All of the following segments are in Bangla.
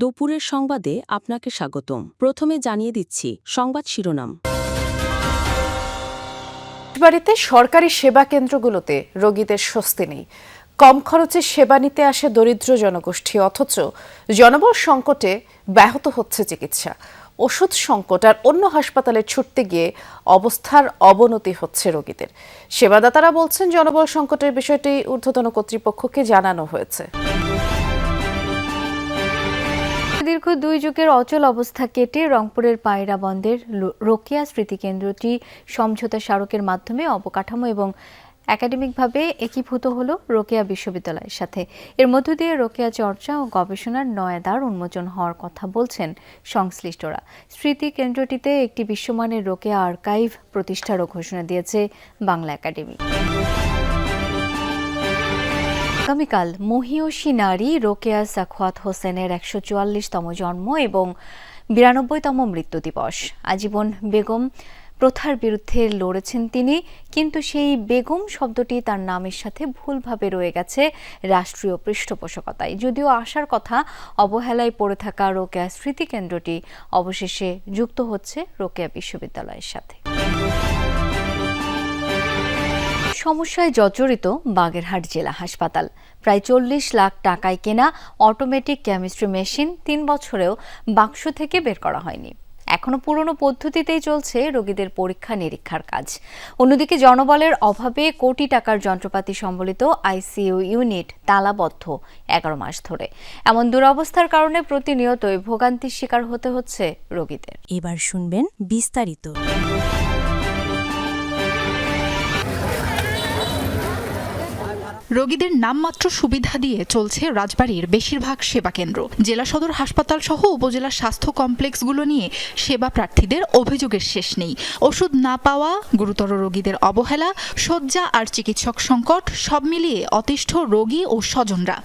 দুপুরের সংবাদে আপনাকে স্বাগতম। প্রথমে জানিয়ে দিচ্ছি সংবাদ শিরোনাম। বাড়িতে সরকারি সেবা কেন্দ্রগুলোতে রোগীদের স্বস্তি নেই। কম খরচে সেবা নিতে আসে দরিদ্র জনগোষ্ঠী, অথচ জনবল সংকটে ব্যাহত হচ্ছে চিকিৎসা। ওষুধ সংকট আর অন্য হাসপাতালে ছুটতে গিয়ে অবস্থার অবনতি হচ্ছে রোগীদের। সেবাদাতারা বলছেন, জনবল সংকটের বিষয়টি ঊর্ধ্বতন কর্তৃপক্ষকে জানানো হয়েছে। দীর্ঘ দুই যুগের অচল অবস্থা কেটে রংপুরের পায়রা বন্দর লো- রোকেয়া স্মৃতিকেন্দ্রটি সমঝোতা স্মারকের মাধ্যমে অবকাঠামো এবং একাডেমিকভাবে একীভূত হল রোকেয়া বিশ্ববিদ্যালয়ের সাথে। এর মধ্য দিয়ে রোকেয়া চর্চা ও গবেষণার নয়াদ্বার উন্মোচন হওয়ার কথা বলছেন সংশ্লিষ্টরা। স্মৃতি কেন্দ্রটিতে একটি বিশ্বমানের রোকেয়া আর্কাইভ প্রতিষ্ঠারও ঘোষণা দিয়েছে বাংলা একাডেমি। আগামীকাল মহিয়সী নারী রোকেয়া সাখওয়াত হোসেনের একশো চুয়াল্লিশতম জন্ম এবং বিরানব্বইতম মৃত্যু দিবস। আজীবন বেগম প্রথার বিরুদ্ধে লড়েছেন তিনি, কিন্তু সেই বেগম শব্দটি তার নামের সাথে ভুলভাবে রয়ে গেছে রাষ্ট্রীয় পৃষ্ঠপোষকতায়। যদিও আসার কথা, অবহেলায় পড়ে থাকা রোকেয়া স্মৃতিকেন্দ্রটি অবশেষে যুক্ত হচ্ছে রোকেয়া বিশ্ববিদ্যালয়ের সাথে। সমস্যায় জর্জরিত বাগেরহাট জেলা হাসপাতাল। প্রায় চল্লিশ লাখ টাকায় কেনা অটোমেটিক কেমিস্ট্রি মেশিন তিন বছরেও বাক্স থেকে বের করা হয়নি। এখনও পুরনো পদ্ধতিতেই চলছে রোগীদের পরীক্ষা নিরীক্ষার কাজ। অন্যদিকে জনবলের অভাবে কোটি টাকার যন্ত্রপাতি সম্বলিত আইসিইউ ইউনিট তালাবদ্ধ এগারো মাস ধরে। এমন দুরবস্থার কারণে প্রতিনিয়তই ভোগান্তির শিকার হতে হচ্ছে রোগীদের। এবার শুনবেন বিস্তারিত। রোগীদের নামমাত্র সুবিধা দিয়ে চলছে রাজবাড়ির বেশিরভাগ সেবা কেন্দ্র। জেলা সদর হাসপাতাল সহ উপজেলা স্বাস্থ্য কমপ্লেক্সগুলো নিয়ে সেবা প্রার্থীদের অভিযোগের শেষ নেই। ওষুধ না পাওয়া গুরুতর রোগীদের অবহেলা শয্যা আর চিকিৎসক সংকট সব মিলিয়ে অতিষ্ঠ রোগী ও স্বজনরা।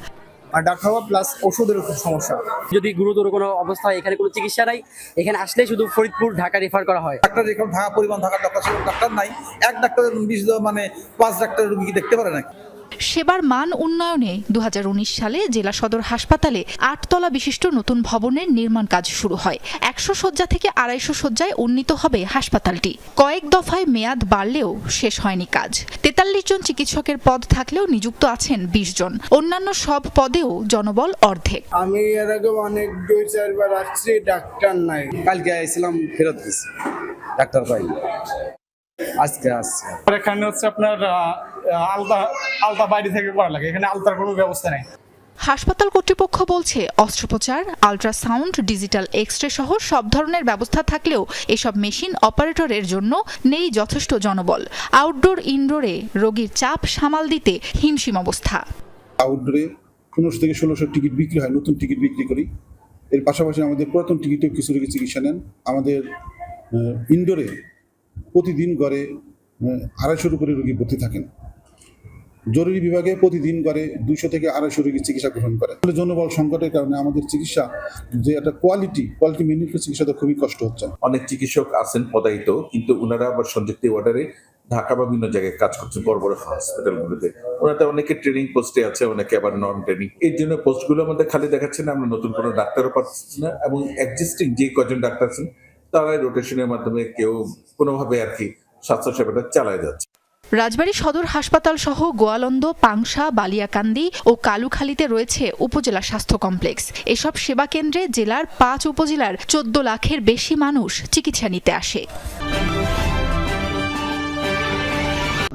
আর ডাক্তার হওয়া প্লাস ওষুধের খুব সমস্যা। যদি গুরুতর কোনো অবস্থা হয়, এখানে কোনো চিকিৎসা নাই এখানে আসলে শুধু ফরিদপুর ঢাকা রেফার করা হয়। ডাক্তার যেখানে ঢাকা পরিমাণ থাকার ডাক্তার ডাক্তার নাই। এক ডাক্তার বিশ মানে পাঁচ ডাক্তার রুগী দেখতে পারে নাকি? সেবার মান উন্নয়নে দুহাজার উনিশ সালে জেলা সদর হাসপাতালে আটতলা বিশিষ্ট নতুন ভবনের নির্মাণ কাজ শুরু হয়। একশো শয্যা থেকে আড়াইশো শয্যায় উন্নীত হবে হাসপাতালটি। কয়েক দফায় মেয়াদ বাড়লেও শেষ হয়নি কাজ। তেতাল্লিশ জন চিকিৎসকের পদ থাকলেও নিযুক্ত আছেন বিশ জন। অন্যান্য সব পদেও জনবল অর্ধেক। আমি এর আগে অনেক দুই, চারবার আসছি, ডাক্তার নাই। কালকে আইছিলাম ফেরত ডাক্তার পাইনি। আজকে আসছে আর এখানে হচ্ছে আপনার আলতা আলতা বাইরে থেকে করা লাগে। এখানে আলতার কোনো ব্যবস্থা নেই। হাসপাতাল কর্তৃপক্ষ বলছে অস্ত্রোপচার আল্ট্রাসাউন্ড ডিজিটাল এক্স রে সহ সব ধরনের ব্যবস্থা থাকলেও এসব মেশিন অপারেটরের জন্য নেই যথেষ্ট জনবল। আউটডোর ইনডোরে রোগীর চাপ সামাল দিতে হিমশিম অবস্থা। আউটডোরে পনেরোশো থেকে ষোলোশো টিকিট বিক্রি হয় নতুন টিকিট বিক্রি করি। এর পাশাপাশি আমাদের পুরাতন টিকিটেও কিছু রোগী চিকিৎসা নেন। আমাদের ইনডোরে প্রতিদিন গড়ে আহ, আড়াইশোর উপরে রোগী ভর্তি থাকেন। জরুরি বিভাগে প্রতিদিন গড়ে দুশো থেকে আড়াইশো রোগী চিকিৎসা গ্রহণ করে। ফলে জনবল সংকটের কারণে আমাদের চিকিৎসা যে একটা কোয়ালিটি কোয়ালিটি মেনু চিকিৎসাটা খুবই কষ্ট হচ্ছে। অনেক চিকিৎসক আছেন পদায়িত কিন্তু ওনারা আবার সংযুক্তি ওয়ার্ডারে ঢাকা বা বিভিন্ন জায়গায় কাজ করছেন বড় বড় হসপিটালগুলোতে ওনাতে অনেকে ট্রেনিং পোস্টে আছে অনেকে আবার নন ট্রেনিং এই জন্য পোস্টগুলো আমাদের খালি দেখাচ্ছে না আমরা নতুন কোনো ডাক্তারও পাচ্ছি না এবং এক্সিস্টিং যে কজন ডাক্তার আছেন তারাই রোটেশনের মাধ্যমে কেউ কোনোভাবে আর কি স্বাস্থ্য সেবাটা চালায় যাচ্ছে। রাজবাড়ী সদর হাসপাতাল সহ গোয়ালন্দ, পাংশা, বালিয়াকান্দি ও কালুখালীতে রয়েছে উপজেলা স্বাস্থ্য কমপ্লেক্স। এসব সেবা কেন্দ্রে জেলার পাঁচ উপজেলার চোদ্দ লাখের বেশি মানুষ চিকিৎসা নিতে আসে।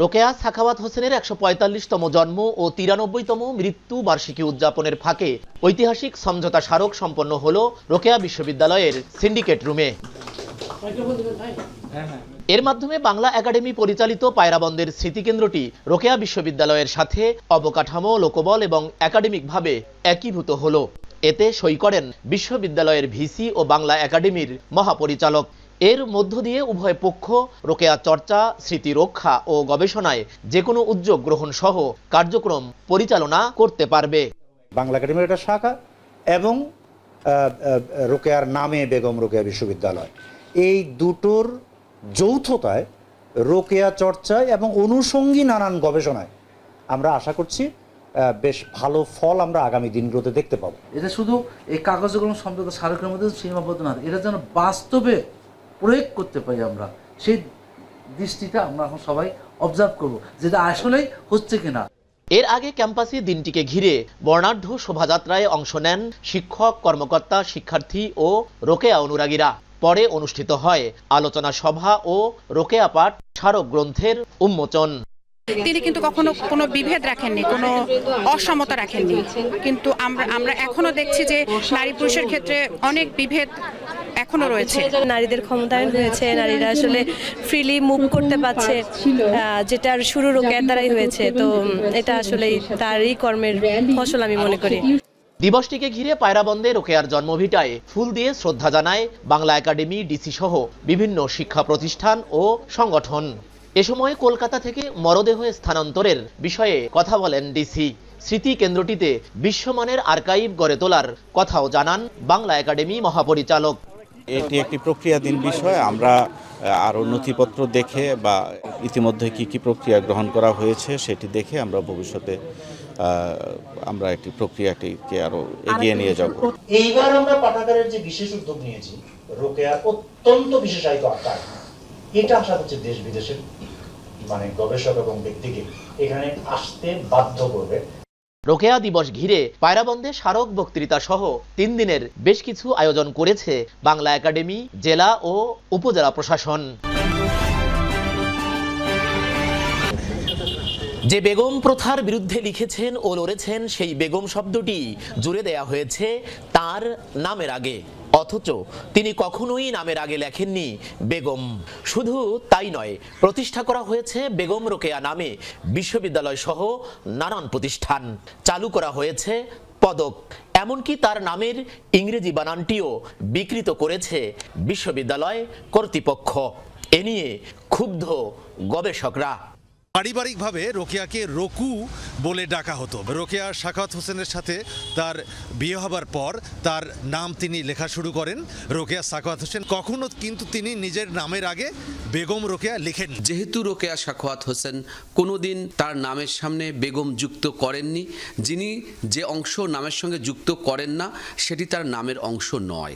রোকেয়া সাখাওয়াত হোসেনের একশো পঁয়তাল্লিশতম জন্ম ও তিরানব্বইতম মৃত্যু বার্ষিকী উদযাপনের ফাঁকে ঐতিহাসিক সমঝোতা স্মারক সম্পন্ন হল রোকেয়া বিশ্ববিদ্যালয়ের সিন্ডিকেট রুমে। এর মাধ্যমে বাংলা একাডেমি পরিচালিত পায়রাবন্দের স্মৃতিকেন্দ্রটি রোকেয়া বিশ্ববিদ্যালয়ের সাথে অবকাঠামো, লোকবল এবং একাডেমিকভাবে একীভূত হল। এতে সই করেন বিশ্ববিদ্যালয়ের ভিসি ও বাংলা একাডেমির মহাপরিচালক। এর মধ্য দিয়ে উভয় পক্ষ রোকেয়া চর্চা স্মৃতি রক্ষা ও গবেষণায় যে কোনো উদ্যোগ গ্রহণ সহ কার্যক্রম পরিচালনা করতে পারবে। বাংলা একাডেমির একটা শাখা এবং রোকেয়ার নামে বেগম রোকেয়া বিশ্ববিদ্যালয়। এই দুটোর যৌথতায় রোকেয়া চর্চায় এবং অনুষঙ্গী নানান গবেষণায় আমরা আশা করছি বেশ ভালো ফল আমরা আগামী দিনগুলোতে দেখতে পাবো। এটা শুধু এই কাগজ কলম সম্পর্ক স্মারকের মধ্যে সীমাবদ্ধ না এটা যেন বাস্তবে প্রয়োগ করতে পারি আমরা। সেই দৃষ্টিটা আমরা এখন সবাই অবজার্ভ করব যেটা আসলেই হচ্ছে কিনা। এর আগে ক্যাম্পাসে দিনটিকে ঘিরে বর্ণাঢ্য শোভাযাত্রায় অংশ নেন শিক্ষক কর্মকর্তা শিক্ষার্থী ও রোকেয়া অনুরাগীরা। পরে অনুষ্ঠিত হয় আলোচনা সভা ও রোকেয়া পাঠ স্মারক গ্রন্থের উন্মোচন। তিনি কিন্তু কখনো কোনো বিভেদ রাখেননি কোনো অসমতা রাখেননি। কিন্তু আমরা আমরা এখনও দেখছি যে নারী পুরুষের ক্ষেত্রে অনেক বিভেদ এখনও রয়েছে। নারীদের ক্ষমতায়ন হয়েছে নারীরা আসলে ফ্রিলি মুভ করতে পারছে যেটার শুরু রোকেয়ার দ্বারাই হয়েছে। তো এটা আসলে তারই কর্মের ফসল আমি মনে করি। দিবসটিকে ঘিরে পায়রাবন্দে রোকেয়ার জন্মভিটায় ফুল দিয়ে শ্রদ্ধা জানায় বাংলা একাডেমি ডিসি সহ বিভিন্ন শিক্ষা প্রতিষ্ঠান ও সংগঠন। এ সময় কলকাতা থেকে মরদেহ স্থানান্তরের বিষয়ে কথা বলেন ডিসি। স্মৃতি কেন্দ্রটিতে বিশ্বমানের আর্কাইভ গড়ে তোলার কথাও জানান বাংলা একাডেমি মহাপরিচালক। এটি একটি প্রক্রিয়াধীন বিষয়। আমরা আরও নথিপত্র দেখে বা ইতিমধ্যে কি কি প্রক্রিয়া গ্রহণ করা হয়েছে সেটি দেখে আমরা ভবিষ্যতে আমরা একটি প্রক্রিয়াটিকে আরও এগিয়ে নিয়ে যাব। এইবার আমরা পাঠাগারের যে বিশেষ উদ্যোগ নিয়েছি রোকেয়ার অত্যন্ত বিশেষায়িত আকার। এটা আশা করছে দেশ বিদেশের মানে গবেষক এবং ব্যক্তিকে এখানে আসতে বাধ্য করবে। রোকেয়া দিবস ঘিরে পায়রাবন্দে স্মারক বক্তৃতা সহ তিন দিনের বেশ কিছু আয়োজন করেছে বাংলা একাডেমি, জেলা ও উপজেলা প্রশাসন। যে বেগম প্রথার বিরুদ্ধে লিখেছেন ও লড়েছেন সেই বেগম শব্দটি জুড়ে দেয়া হয়েছে তার নামের আগে। অথচ তিনি কখনোই নামের আগে লেখেননি বেগম। শুধু তাই নয়, প্রতিষ্ঠা করা হয়েছে বেগম রোকেয়া নামে বিশ্ববিদ্যালয় সহ নানান প্রতিষ্ঠান। চালু করা হয়েছে পদক। এমনকি তার নামের ইংরেজি বানানটিও বিকৃত করেছে বিশ্ববিদ্যালয় কর্তৃপক্ষ। এ নিয়ে ক্ষুব্ধ গবেষকরা। পারিবারিকভাবে রোকেয়াকে রকু বলে ডাকা হতো। রোকেয়া শাখাত হোসেনের সাথে তার বিয়ে হবার পর তার নাম তিনি লেখা শুরু করেন। রোকেয়া সাখাওয়াত হোসেন কখনো কিন্তু তিনি নিজের নামের আগে বেগম রোকেয়া লিখেন। যেহেতু রোকেয়া সাখাওয়াত হোসেন কোনোদিন তার নামের সামনে বেগম যুক্ত করেননি, যিনি যে অংশ নামের সঙ্গে যুক্ত করেন না, সেটি তার নামের অংশ নয়।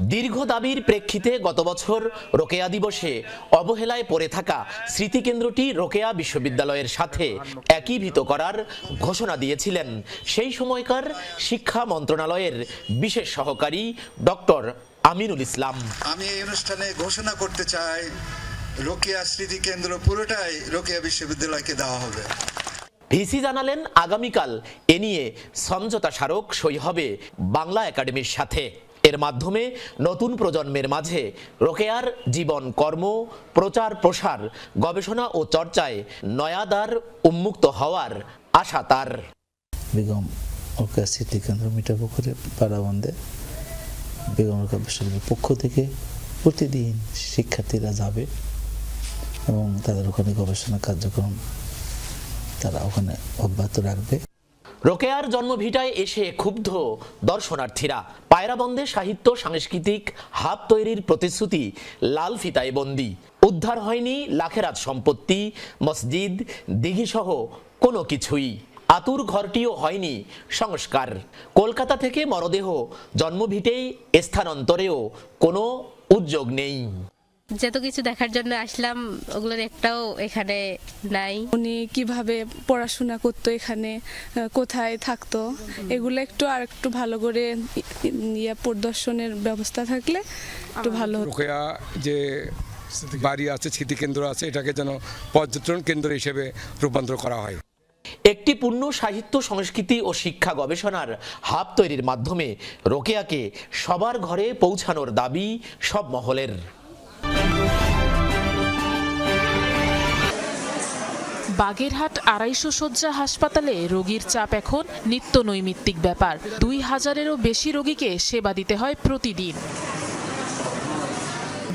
দীর্ঘ দাবির প্রেক্ষিতে গত বছর রোকেয়া দিবসে অবহেলায় পড়ে থাকা স্মৃতিকেন্দ্রটি রোকেয়া বিশ্ববিদ্যালয়ের সাথে একীভূত করার ঘোষণা দিয়েছিলেন। সেই সময়কার শিক্ষা মন্ত্রণালয়ের বিশেষ সহকারী ডক্টর আমিনুল ইসলাম। আমি এই অনুষ্ঠানে ঘোষণা করতে চাই রোকেয়া স্মৃতি কেন্দ্র পুরোটাই রোকেয়া বিশ্ববিদ্যালয়কে দেওয়া হবে। ভিসি জানালেন আগামীকাল এ নিয়ে সমঝোতা স্মারক সই হবে বাংলা একাডেমির সাথে। এর মাধ্যমে নতুন প্রজন্মের মাঝে রোকেয়ার জীবন কর্ম, প্রচার প্রসার, গবেষণা ও চর্চায় নয়াদার উন্মুক্ত হওয়ার আশা তার। বেগম রোকেয়া স্মৃতি কেন্দ্র মিঠাপুকুরে পাড়াবন্দে বেগম রোকেয়া বিশ্ববিদ্যালয়ের পক্ষ থেকে প্রতিদিন শিক্ষার্থীরা যাবে এবং তাদের ওখানে গবেষণা কার্যক্রম তারা ওখানে অব্যাহত রাখবে। রোকেয়ার জন্মভিটায় এসে ক্ষুব্ধ দর্শনার্থীরা। পায়রাবন্দে সাহিত্য, সাংস্কৃতিক, হাব তৈরির প্রতিশ্রুতি, লাল ফিতায় বন্দি। উদ্ধার হয়নি লাখেরাত সম্পত্তি, মসজিদ, দিঘিসহ কোনো কিছুই। আতুর ঘরটিও হয়নি সংস্কার। কলকাতা থেকে মরদেহ, জন্মভিটেই স্থানান্তরেও কোনো উদ্যোগ নেই। যত কিছু দেখার জন্য আসলাম ওগুলোর একটাও এখানে নাই। উনি কীভাবে পড়াশোনা করতো এখানে কোথায় থাকতো এগুলো একটু আর একটু ভালো করে ইয়া প্রদর্শনের ব্যবস্থা থাকলে একটু ভালো রোকেয়া যে বাড়ি আছে স্মৃতিকেন্দ্র আছে এটাকে যেন পর্যটন কেন্দ্র হিসেবে রূপান্তর করা হয়। একটি পূর্ণ সাহিত্য সংস্কৃতি ও শিক্ষা গবেষণার হাব তৈরির মাধ্যমে রোকেয়াকে সবার ঘরে পৌঁছানোর দাবি সব মহলের। বাগেরহাট আড়াইশো শয্যা হাসপাতালে রোগীর চাপ এখন নিত্য নৈমিত্তিক ব্যাপার। দুই হাজারেরও বেশি রোগীকে সেবা দিতে হয় প্রতিদিন।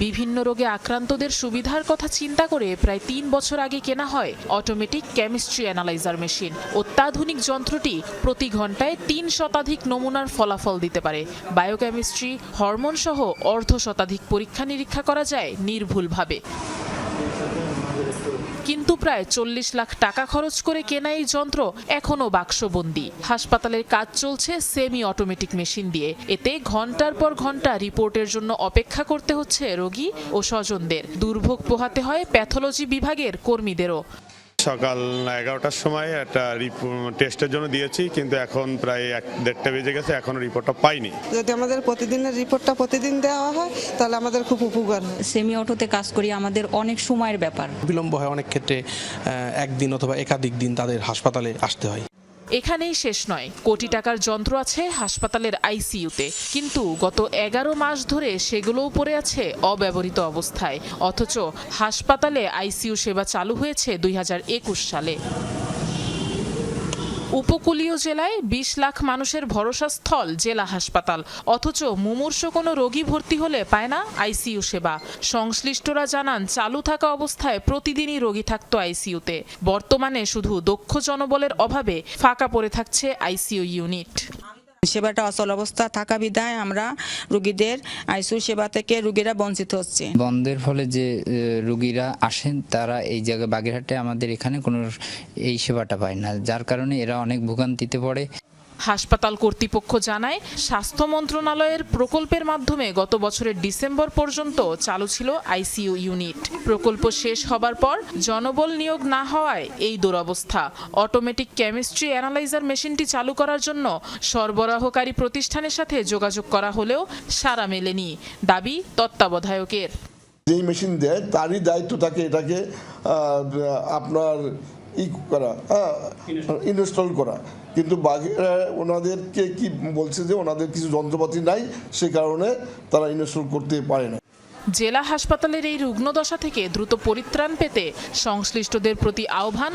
বিভিন্ন রোগে আক্রান্তদের সুবিধার কথা চিন্তা করে প্রায় তিন বছর আগে কেনা হয় অটোমেটিক কেমিস্ট্রি অ্যানালাইজার মেশিন। অত্যাধুনিক যন্ত্রটি প্রতি ঘন্টায় তিন শতাধিক নমুনার ফলাফল দিতে পারে। বায়োকেমিস্ট্রি হরমোন সহ অর্ধ শতাধিক পরীক্ষা নিরীক্ষা করা যায় নির্ভুলভাবে। কিন্তু প্রায় চল্লিশ লাখ টাকা খরচ করে কেনা এই যন্ত্র এখনও বাক্সবন্দি। হাসপাতালের কাজ চলছে সেমি অটোমেটিক মেশিন দিয়ে। এতে ঘণ্টার পর ঘণ্টা রিপোর্টের জন্য অপেক্ষা করতে হচ্ছে রোগী ও স্বজনদের। দুর্ভোগ পোহাতে হয় প্যাথোলজি বিভাগের কর্মীদেরও। সকাল এগারোটার সময় একটা টেস্টের জন্য দিয়েছি কিন্তু এখন প্রায় এক দেড়টা বেজে গেছে এখনও রিপোর্টটা পাইনি। যদি আমাদের প্রতিদিনের রিপোর্টটা প্রতিদিন দেওয়া হয় তাহলে আমাদের খুব উপকার হয়। সেমি অটোতে কাজ করি আমাদের অনেক সময়ের ব্যাপার। বিলম্ব হয় অনেক ক্ষেত্রে একদিন অথবা একাধিক দিন তাদের হাসপাতালে আসতে হয়। এখানেই শেষ নয়। কোটি টাকার যন্ত্র আছে হাসপাতালের আইসিইউতে। কিন্তু গত এগারো মাস ধরে সেগুলোও পড়ে আছে অব্যবহৃত অবস্থায়। অথচ হাসপাতালে আইসিইউ সেবা চালু হয়েছে দুই হাজার একুশ সালে। উপকূলীয় জেলায় বিশ লাখ মানুষের ভরসা স্থল জেলা হাসপাতাল। অথচ মুমূর্ষ কোনো রোগী ভর্তি হলে পায় না আইসিইউ সেবা। সংশ্লিষ্টরা জানান, চালু থাকা অবস্থায় প্রতিদিনই রোগী থাকত আইসিইউতে। বর্তমানে শুধু দক্ষ জনবলের অভাবে ফাঁকা পড়ে থাকছে আইসিইউ ইউনিট। সেবাটা অচল অবস্থা থাকা বিধায় আমরা রুগীদের আইসু সেবা থেকে রুগীরা বঞ্চিত হচ্ছে। বন্ধের ফলে যে রুগীরা আসেন, তারা এই জায়গায় বাগেরহাটে আমাদের এখানে কোনো এই সেবাটা পায় না, যার কারণে এরা অনেক ভোগান্তিতে পড়ে। হাসপাতাল কর্তৃপক্ষ জানায়, স্বাস্থ্য মন্ত্রণালয়ের প্রকল্পের মাধ্যমে গত বছরের ডিসেম্বর পর্যন্ত চালু ছিল আইসিইউ ইউনিট। প্রকল্প শেষ হবার পর জনবল নিয়োগ না হওয়ায় এই দুরবস্থা। অটোমেটিক কেমিস্ট্রি অ্যানালাইজার মেশিনটি চালু করার জন্য সরবরাহকারী প্রতিষ্ঠানের সাথে যোগাযোগ করা হলেও সাড়া মেলেনি। দাবি তত্ত্বাবধায়কের। যেই মেশিন দেয়, তারই দায়িত্ব থাকে এটাকে আপনার ই করা হ্যাঁ ইনস্টল করা। কিন্তু বাঘেরা ওনাদেরকে কি বলছে যে ওনাদের কিছু যন্ত্রপাতি নাই, সে কারণে তারা ইনস্টল করতে পারে না। জেলা হাসপাতালের এই রুগ্নদশা থেকে দ্রুত পরিত্রাণ পেতে সংশ্লিষ্টদের প্রতি আহ্বান।